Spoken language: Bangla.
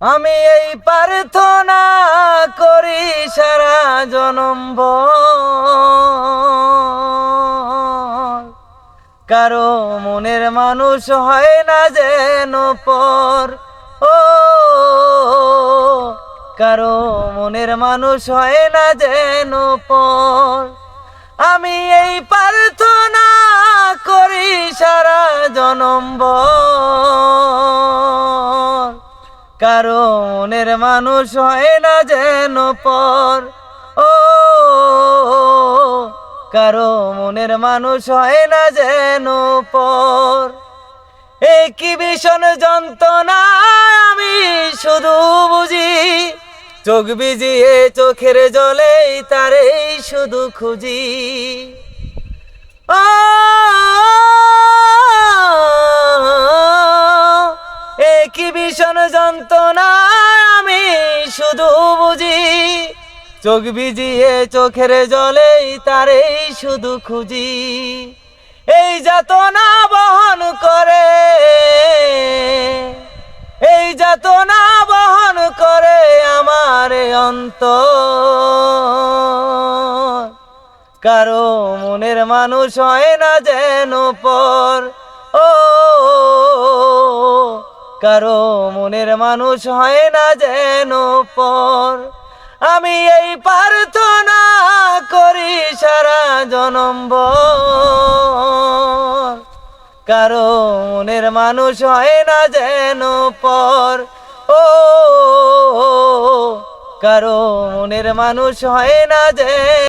আমি এই প্রার্থনা করি সারা জনম কারও মনের মানুষ হয় না যেন পর। ও, কারও মনের মানুষ হয় না যেন পর। আমি এই প্রার্থনা করি সারা জনম কারও মনের মানুষ হয় না যেন পর। ও কারও মনের মানুষ হয় না যেন পর। এ কি ভীষণ যন্ত্রণা, আমি শুধু বুঝি। চোখ বিজিয়ে চোখের জলেই তারেই শুধু খুঁজি। ও কি ভীষণ যন্ত্রণা আমি শুধু বুঝি? চোখ ভিজিয়ে চোখের জলেই তারেই শুধু খুঁজি। এই যাতনা বহন করে, এই যাতনা বহন করে আমার অন্ত কারও মনের মানুষ হয় না যেন পর। ও কারও মনের মানুষ হয় না যেন পর। আমি এই প্রার্থনা করি সারা জনম কারও মনের মানুষ হয় না যেন পর। ও, কারও মনের মানুষ হয় না যেন